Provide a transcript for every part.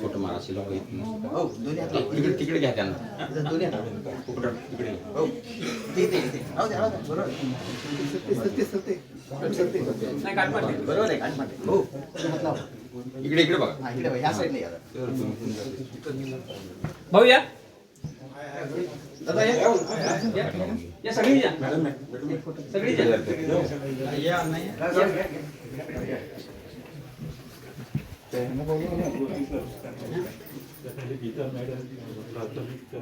Photo मारा असे लोक येत नसतात. दोन्ही हात लावा. तिकडे तिकडे घ्या त्यांना. फोटो तिकडे. बरोबर आहे. हो. इकडे इकडे बघा. भाऊ या दादा या. या सगळी या सगळी या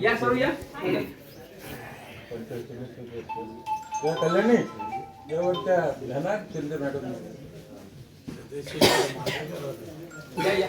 या सर्व या कल्याणी जवळच्या ध्यानात शिंदे मॅडम या या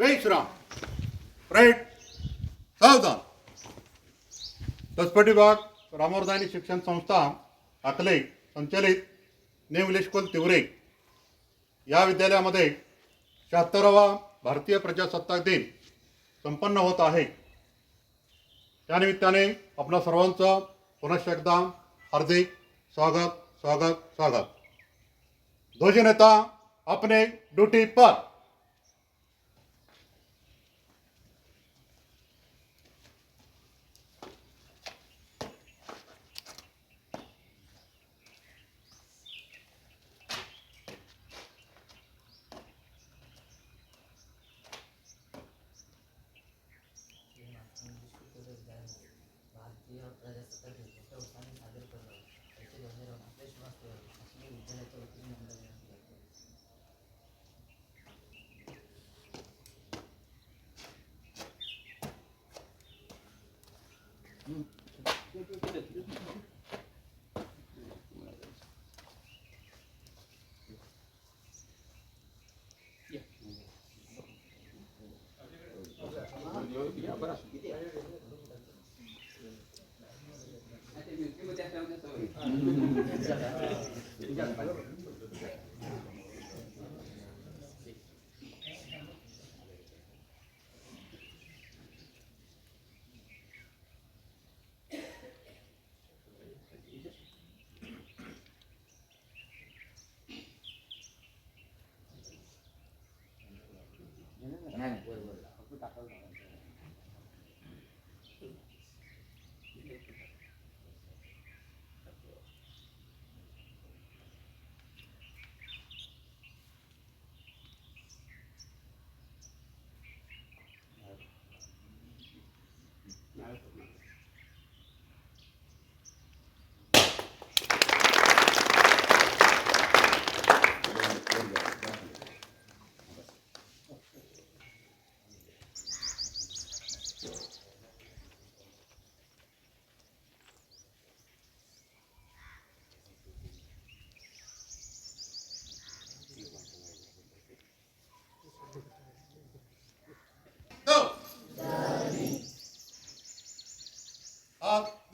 विश्राम राईट. सावधान. दसपटी विभाग रामवर्धानी शिक्षण संस्था अकले संचलित न्यू इंग्लिश तिवरे. या विद्यालयामध्ये शहात्तरावा भारतीय प्रजासत्ताक दिन संपन्न होत आहे. त्यानिमित्ताने आपणा सर्वांचं पुनश एकदा हार्दिक स्वागत स्वागत स्वागत. दोषी नेता अपने ड्यूटी पर. भारतीय प्रजासत्ताक दिवसाच्या उत्साहाने साजरे करत आहोत त्याचे ध्वनी राहून आपले श्वास 이렇게 뭐 대단한 소리.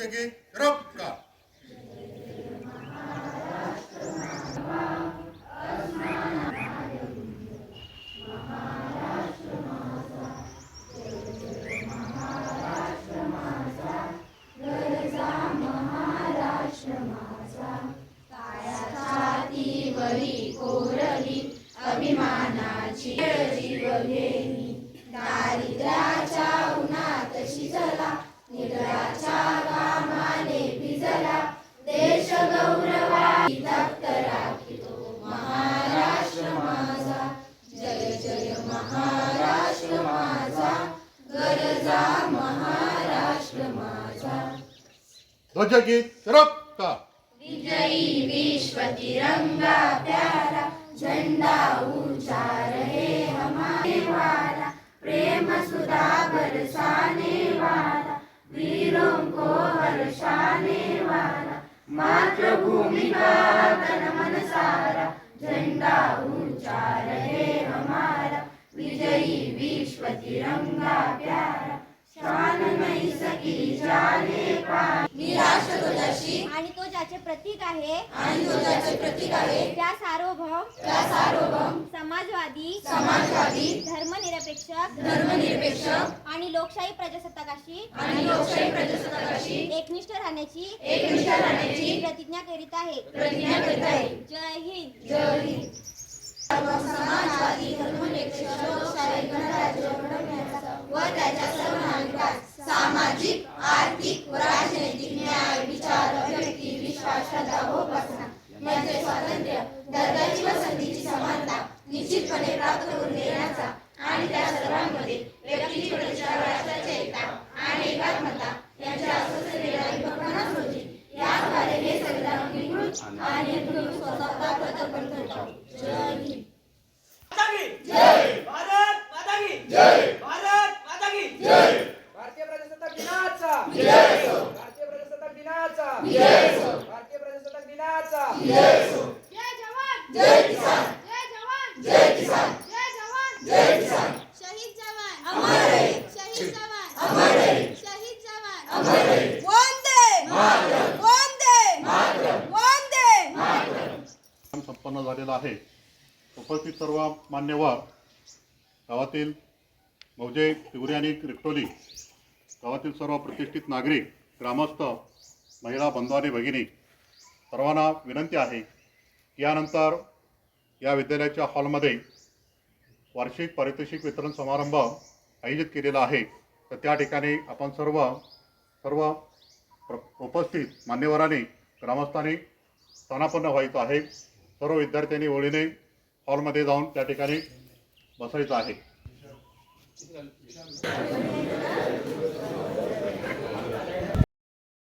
থেকে রক্ষা। ध्वजगीत विजयी विश्व तिरंगा प्यारा झंडा ऊंचा रहे हमारे वाला प्रेम सुधा बरसाने वाला वीरों को हर्षाने वाला मातृभूमि का तन मन सारा झंडा ऊंचा रहे हमारा। विजयी विश्व तिरंगा प्यारा। आणि तो ज्याचे प्रतीक आहे. आणि तो प्रतीक आहे. त्या सार्वभौम त्या सार्वभौम समाजवादी समाजवादी धर्मनिरपेक्ष धर्मनिरपेक्ष आणि लोकशाही प्रजासत्ताकाशी आणि लोकशाही प्रजासत्ताकाशी एकनिष्ठ राहण्याची एकनिष्ठ राहण्याची प्रतिज्ञा करीत आहे. प्रतिज्ञा करीत आहे. जय हिंद. जय हिंद. समाजवादी धर्मनिरपेक्ष लोकशाही गणराज्य घडवण्याचा व त्याच्या सर्व नागरिकांस सामाजिक आर्थिक एकात्मता यांच्या अस्वस्थतेला रोजी याद्वारे हे संविधान आणि अंगीकृत स्वतः प्रकल्पन करतो जय हिंद. भारत माता की जय भारत माता की जय भारतीय प्रजासत्ताक दिनाचा! भारतीय प्रजासत्ताक दिनाचा! भारतीय संपन्न झालेला आहे. उपस्थित सर्व मान्यवर गावातील मौजे तिवरी आणि रिक्टोली गावातील सर्व प्रतिष्ठित नागरिक ग्रामस्थ महिला बंधू आणि भगिनी सर्वांना विनंती आहे यानंतर या विद्यालयाच्या हॉलमध्ये वार्षिक पारितोषिक वितरण समारंभ आयोजित केलेला आहे. तर त्या ठिकाणी आपण सर्व सर्व प्र- उपस्थित मान्यवरांनी ग्रामस्थांनी स्थानापन्न व्हायचं आहे. सर्व विद्यार्थ्यांनी ओळीने हॉलमध्ये जाऊन त्या ठिकाणी बसायचं आहे.